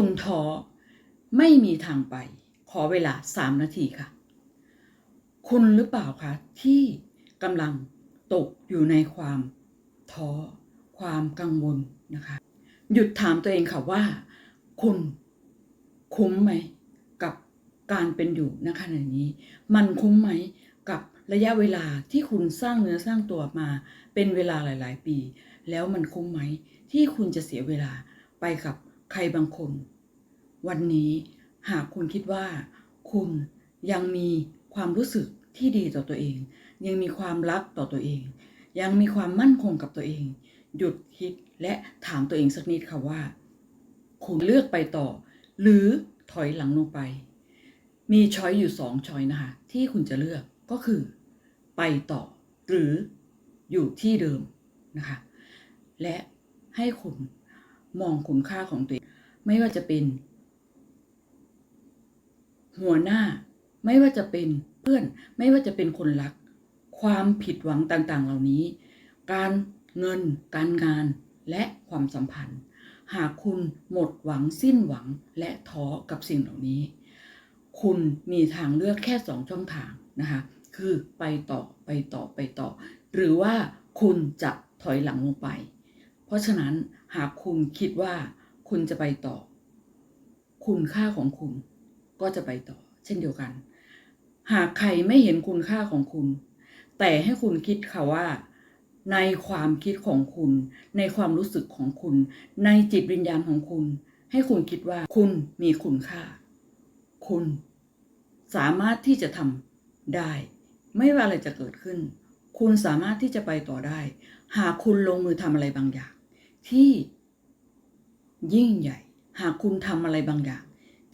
คุณท้อไม่มีทางไป ขอเวลาสามนาทีค่ะ คุณหรือเปล่าคะที่กำลังตกอยู่ในความท้อความกังวลนะคะ หยุดถามตัวเองค่ะว่า คุณคุ้มไหมกับการเป็นอยู่ณขณะนี้ มันคุ้มไหมกับระยะเวลาที่คุณสร้างเนื้อสร้างตัวมาเป็นเวลาหลาย ๆ ปี แล้วมันคุ้มไหมที่คุณจะเสียเวลาไปกับ ใครบางคน วันนี้หากคุณคิดว่า คุณยังมีความรู้สึกที่ดีต่อตัวเอง ยังมีความรักต่อตัวเอง ยังมีความมั่นคงกับตัวเอง หยุดคิดและถามตัวเองสักนิดค่ะว่า คุณเลือกไปต่อ หรือถอยหลังลงไป มีช้อยอยู่สองช้อยนะคะที่คุณจะเลือกก็คือ ไปต่อ หรืออยู่ที่เดิมนะคะ และให้คุณ มองคุณค่าของตัวเอง ไม่ว่าจะเป็น หัวหน้า ไม่ว่าจะเป็นเพื่อน ไม่ว่าจะเป็นคนรัก ความผิดหวังต่างๆ เหล่านี้ การเงิน การงานและความสัมพันธ์ หากคุณหมดหวังสิ้นหวังและท้อกับสิ่งเหล่านี้ คุณมีทางเลือกแค่สองช่องทางนะคะคือไปต่อไปต่อไปต่อ หรือว่าคุณจะถอยหลังลงไป เพราะฉะนั้นหากคุณคิดว่าคุณจะไปต่อ คุณค่าของคุณก็จะไปต่อ เช่นเดียวกัน หากใครไม่เห็นคุณค่าของคุณ แต่ให้คุณคิดค่ะว่า ในความคิดของคุณ ในความรู้สึกของคุณ ในจิตวิญญาณของคุณ ให้คุณคิดว่าคุณมีคุณค่า คุณสามารถที่จะทำได้ ไม่ว่าอะไรจะเกิดขึ้น คุณสามารถที่จะไปต่อได้ หากคุณลงมือทำอะไรบางอย่าง ที่ยิ่งใหญ่ หากคุณทำอะไรบางอย่าง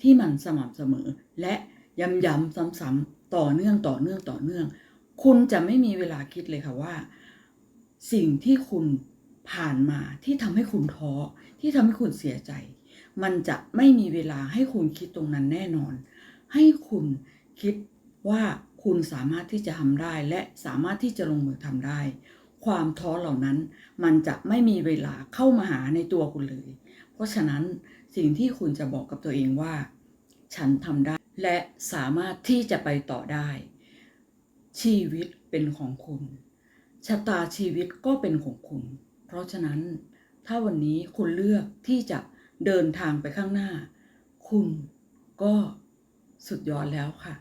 ที่มันสม่ำเสมอ และย้ำๆซ้ำๆต่อเนื่องต่อเนื่องต่อเนื่อง คุณจะไม่มีเวลาคิดเลยค่ะว่า สิ่งที่คุณผ่านมาที่ทำให้คุณท้อที่ทำให้คุณเสียใจ มันจะไม่มีเวลาให้คุณคิดตรงนั้นแน่นอน ให้คุณคิดว่าคุณสามารถที่จะทำได้ และสามารถที่จะลงมือทำได้ ความท้อเหล่านั้น มันจะไม่มีเวลาเข้ามาหาในตัวคุณเลย เพราะฉะนั้นสิ่งที่คุณจะบอกกับตัวเองว่า ฉันทำได้ และสามารถที่จะไปต่อได้ ชีวิตเป็นของคุณชะตาชีวิตก็เป็นของคุณ เพราะฉะนั้น ถ้าวันนี้คุณเลือกที่จะเดินทางไปข้างหน้า คุณก็สุดยอดแล้วค่ะ